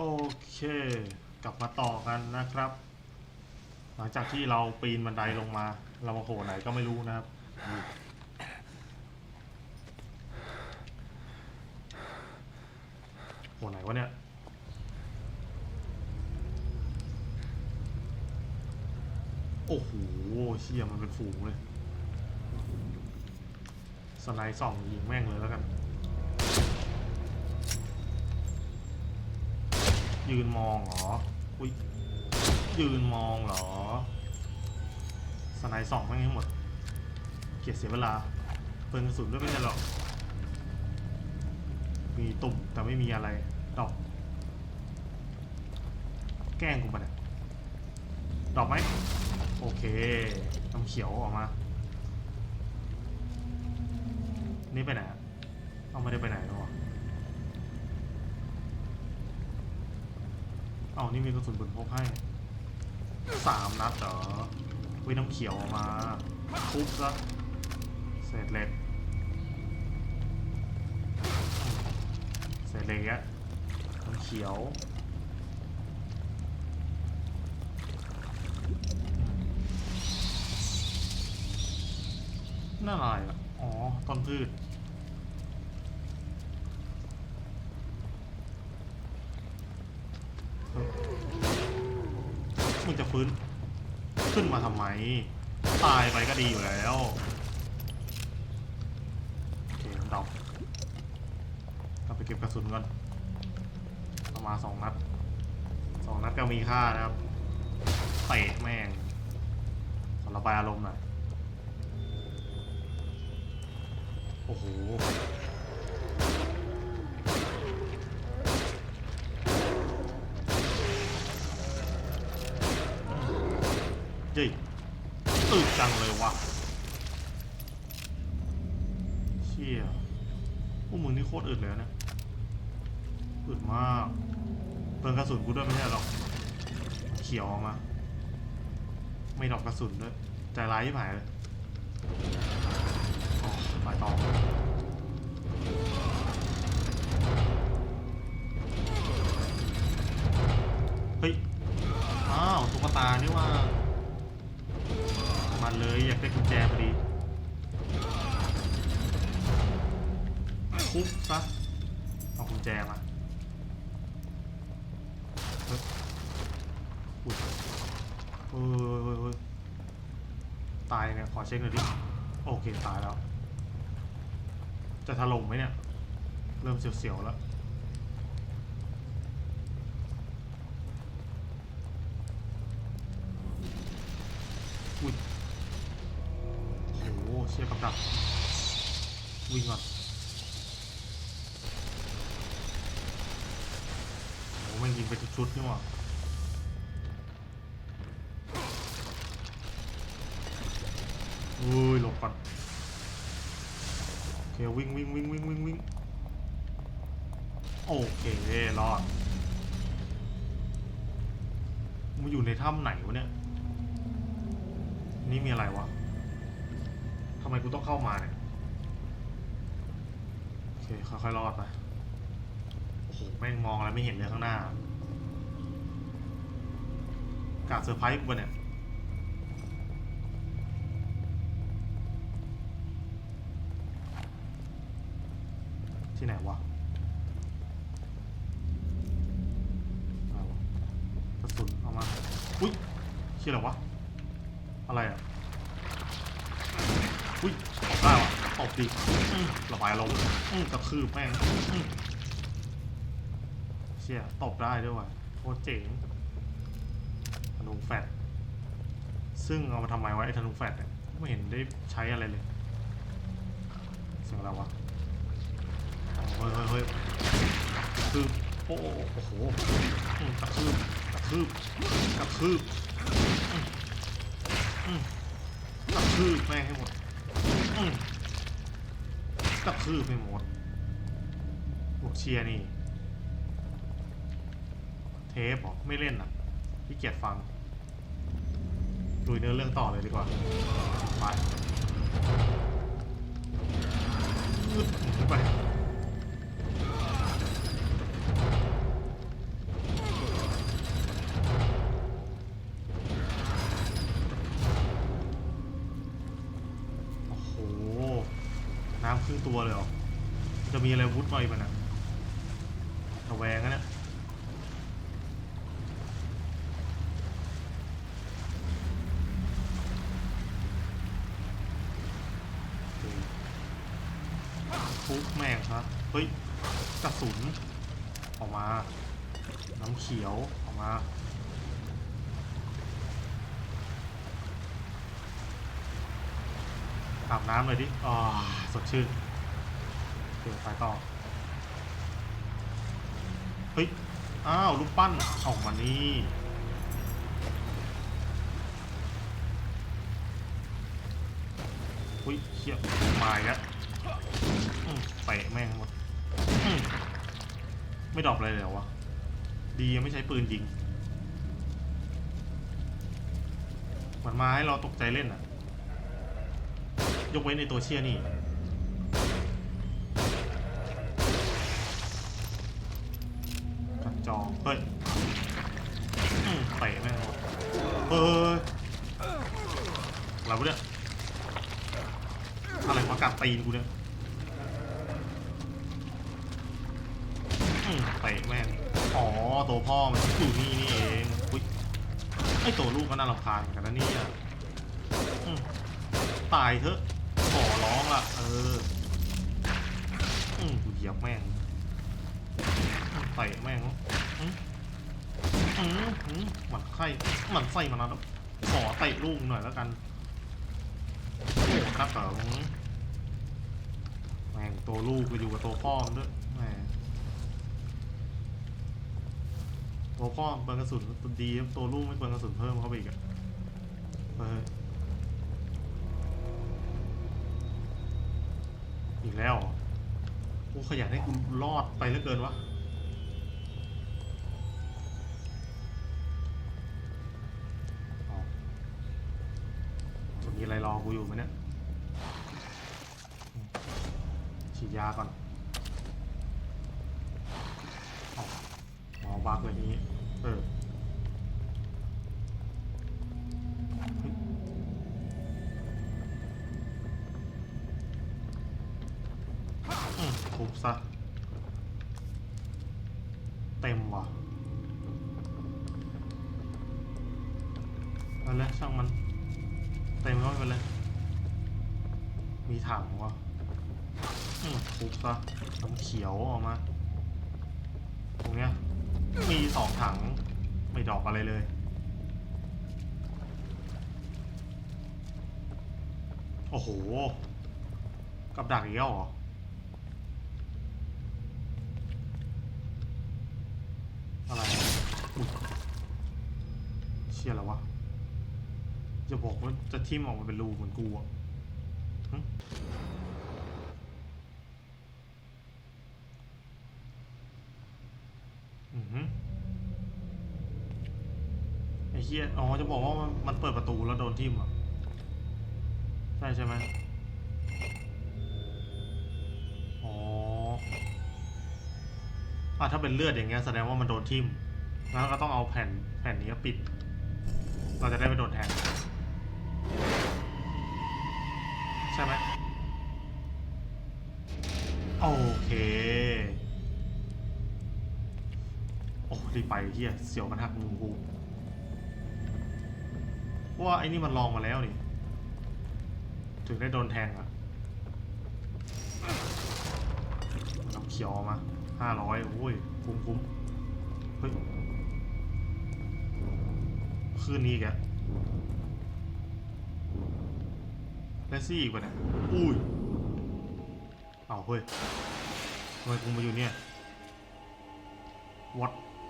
โอเค กลับมาต่อกันนะครับ หลังจากที่เราปีนบันไดลงมา เรามาโผล่ไหนก็ไม่รู้นะครับโผล่ไหนวะเนี่ยโอ้โหเชี่ยมันเป็นฝูงเลย สไนด์ส่องยิงแม่งเลยแล้วกัน ยืนมองเหรออุ้ยยืนมองเหรอ สไนสองแม่งให้หมด เกียดเสียเวลาเปิงกระสุนด้วยไม่ใช่หรอก มีตุ่มแต่ไม่มีอะไรดอก แกล้งกูปะเนี่ยดอกไหมโอเคน้ำเขียวออกมา นี่ไปไหนเอาไม่ได้ไปไหนหรอวะ เอานี่มีกระสุนปืนพกให้สามนัดเหรอวิน้ำเขียวมาทุบซะเศษเหล็กเศษเหล็กอะน้ำเขียวนั่นอะไรอะอ๋อต้นพืช จะฟื้น ขึ้นมาทำไม ตายไปก็ดีอยู่แล้วโอเคดอกกลับไปเก็บกระสุนก่อนเอามาสองนัดสองนัดก็มีค่านะครับเตะแม่งขอระบายอารมณ์หน่อยโอ้โห เย้ยอึดจังเลยวะเชี่ยพวกมึงนี่โคตรอึดเลยนะอึดมากเติมกระสุนกูด้วยไม่ใช่หรอกเขียวออกมา ไม่ดอกกระสุนด้วยใจร้ายที่ผายเลยอ๋อไปต่อเฮ้ย อ้าวตุ๊กตานี่ว่า คุบซะเอากุญแจมาอุ๊ยเฮ้ยเฮ้ยเฮ้ยตายเนี่ยขอเช็คหน่อยดิโอเคตายแล้ว จะถล่มไหมเนี่ย เริ่มเสียวๆแล้วอุ้ยโอ้โหเชี่ยกับดักวิ่งก่อนโอ้ไม่ง ยิงไปทุกชุดนี่หว่าอุ้ยหลบก่อนโอเควิ่งวิ่งวิ่งวิ่งวิ่งวิ่งโอเครอดมันอยู่ในถ้ำไหนวะเนี่ย นี่มีอะไรวะทำไมกูต้องเข้ามาเนี่ย โอเคค่อยๆรอดไปโอ้โห แม่งมองอะไรไม่เห็นเลยข้างหน้า กาดเซอร์ไพรส์กูเนี่ยที่ไหนวะอะไรวะกระสุนเอามา อุ้ยเชี่ยอะไรวะ อะไรอะ อุ้ยได้วะตบดิอื้อระบายลมณ์อื้อกระคืบแม่งเชี่ยตบได้ด้วยว่ะโคตรเจ๋ง นูแฟดซึ่งเอามาทำไมวะไอ้ธนูแฟดเนี่ยไม่เห็นได้ใช้อะไรเลยเสียงอะไรวะเฮ้ยเฮ้ยคือโอ้โอ้โอ้โหอื้อกระคืบกระคืบกระคืบกระทืบแม่งให้หมดอืมกระทืบให้หมดพวกเชียร์นี่ เทปเหรอ ไม่เล่นอะพี่เกียจฟัง ลุยเนื้อเรื่องต่อเลยดีกว่า ไปไปโอ้โห น้ำครึ่งตัวเลยเหรอ จะมีอะไรวุ้นไปมันอะระแวง เนี่ยฟุกแม่งครับเฮ้ยกระสุน ออกมา น้ำเขียวออกมาอาบน้ำเลยดิอ๋อสดชื่นเดี๋ยวไปต่อ เฮ้ย อ้าวลูกปั้นออกมานี่อุ้ยเขี้ยมาอีกแล้ว เตะแม่งหมดไม่ดรอปอะไรเลยเหรอวะ ดียังไม่ใช้ปืนยิง มันมาให้เราตกใจเล่นอะยกเว้นในตัวเชียนี่ กัดจองเฮ้ยเตะแม่งหมดเฮ้ยอะไรวะเนี่ยอะไรมากัดตีนกูเนี่ย เตะแม่ง อ๋อ ตัวพ่อมันอยู่นี่นี่เองอุ้ยไอตัวลูกก็น่ารำคาญเหมือนกันนะเนี่ยอืมตายเถอะ ขอร้องล่ะเออ อืมกูเหยียบแม่งเตะแม่งวะอืมอืมอืมหมันไส้หมันไส้มันนะขอเตะลูกหน่อยแล้วกันโอ้ครับเหรอแม่งตัวลูกไปอยู่กับตัวพ่อมันด้วยแม่ งตัวพ่อเปิดกระสุนตัวดีตัวลูกไม่เปิดกระสุนเพิ่มเข้าไปอีกอะเฮ้ยอีกแล้วกูขยันให้กูรอดไปเหลือเกินวะมีอะไรรอกูอยู่ไหมเนี่ยฉีดยาก่อนอ๋อ บักเลยนี้เออเฮ้ยอืมทุบซะ เต็มว่ะเอาเลยช่างมัน เต็มก็ไม่เป็นไรมีถังวะอืมทุบซะน้ำเขียวออกมา ตรงเนี้ย มีสองถัง ไม่ดอกอะไรเลย โอ้โห กับดักอีกแล้วเหรอ อะไรอุ๊ยเชี่ยแล้ววะ จะบอกว่าจะทิ่มออกมาเป็นรูเหมือนกูอะหึอือหือ ไอ้เหี้ยอ๋อจะบอกว่ามันเปิดประตูแล้วโดนทิ่มอะ ใช่ใช่ไหมอ๋ออะถ้าเป็นเลือดอย่างเงี้ยแสดงว่ามันโดนทิ่มงั้นก็ต้องเอาแผ่นแผ่นนี้ปิด เราจะได้ไม่โดนแทงใช่ไหมโอเค รีบไปเฮียเสียวมันหักมือกูว่าไอ้นี่มันลองมาแล้วนี่ ถึงได้โดนแทงอะน้ำเขียวออกมาห้าร้อยโอ้ย คุ้มคุ้มเฮ้ยคืนนี้อีกอะเลซี่อีกปะเนี่ย อุ้ย เอาเฮ้ยทำไมกูมาอยู่เนี่ย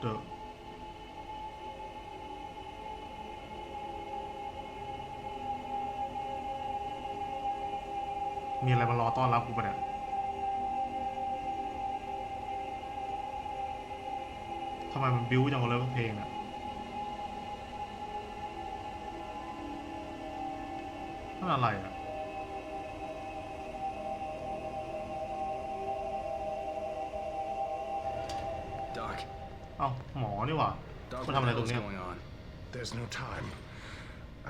มีอะไรมารอต้อนรับกูปะเนี่ยทำไมมันบิ้วจังเลยเพลงอะนั่นอะไรอะ เอ้าหมอนี่หว่า Doc, มา what ทำอะไร the ตรง hell's เนี้ย going on? There's no time.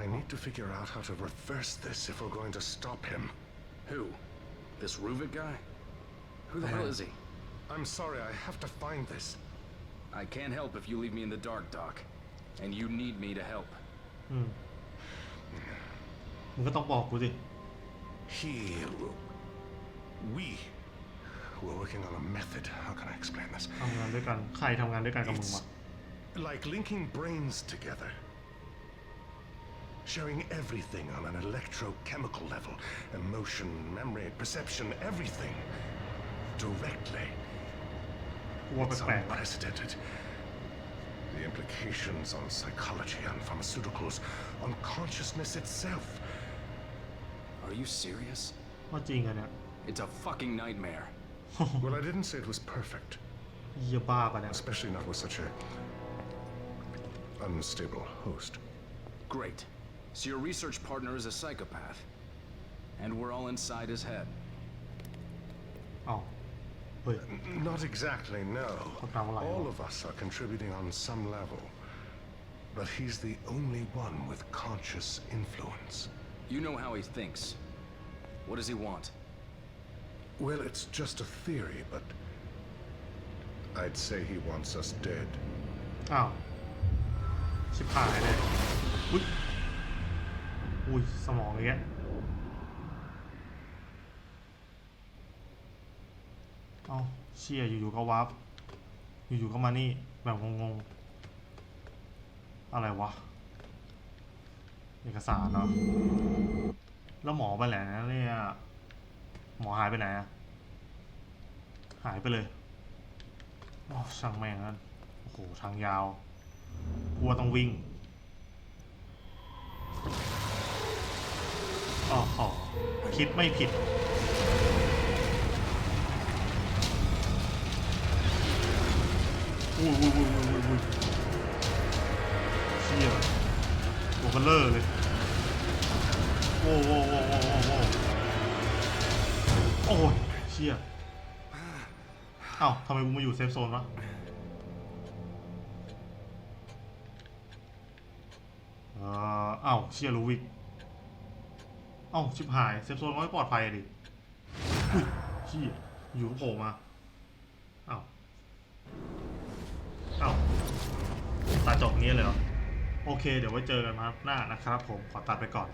I need to figure out how to reverse this if we're going to stop him. Who? This Ruvik guy? Who the hell is he? I'm sorry, I have to find this. I can't help if you leave me in the dark, Doc. And you need me to help. อืมมึงก็ต้องบอกกูสิ He. We were working on a method. How can I explain this? ทำงานด้วยกัน ใครทำงานด้วยกันกับมึง It's วะ like linking brains together. Sharing everything on an electrochemical level emotion, memory, perception, everything. Directly. กูว่า It's แปลกๆวะ unprecedented. The implications on psychology, on pharmaceuticals, on consciousness itself. Are you serious? ว่าจริงอะเนี่ย It's a fucking nightmare. well, I didn't say it was perfect. Especially not with such a unstable host. Great. So your research partner is a psychopath. And we're all inside his head. Oh. Wait. Not exactly, no. All of us are contributing on some level. But he's the only one with conscious influence. You know how he thinks. What does he want? Well, it's just a theory, but I'd say he wants us dead. อ้าว ชิบหายเลยอุ้ยอุ้ย สมองอย่างเงี้ยเอ้าเชี่ยอยู่ๆก็วับอยู่ๆก็มานี่ แบบงงๆ อะไรวะ เอกสารเนาะแล้วหมอไปไหนนะเนี่ย หมอหายไปไหนอะหายไปเลยอ๋อช่างแม่งนั่นโอ้โห ทางยาว กลัวต้องวิ่งอ๋อขอคิดไม่ผิด อุ้ยอุ้ยอุ้ยอุ้ยอุ้ยเชี่ยตัวเบลเลอร์เลยโว้โว้โว้โว้โว้โว้ โอ้ยเชี่ยเอ้าทำไมกูมาอยู่เซฟโซนวะเออเอ้าเชี่ยรู้วิกเอ้าชิบหายเซฟโซนไม่ปลอดภัยอะดิอุ้ยเชี่ยอยู่โผล่มาเอ้าเอ้าตาจบงี้เลยเหรอโอเค เดี๋ยวไว้เจอกันมาหน้านะครับผมขอตัดไปก่อน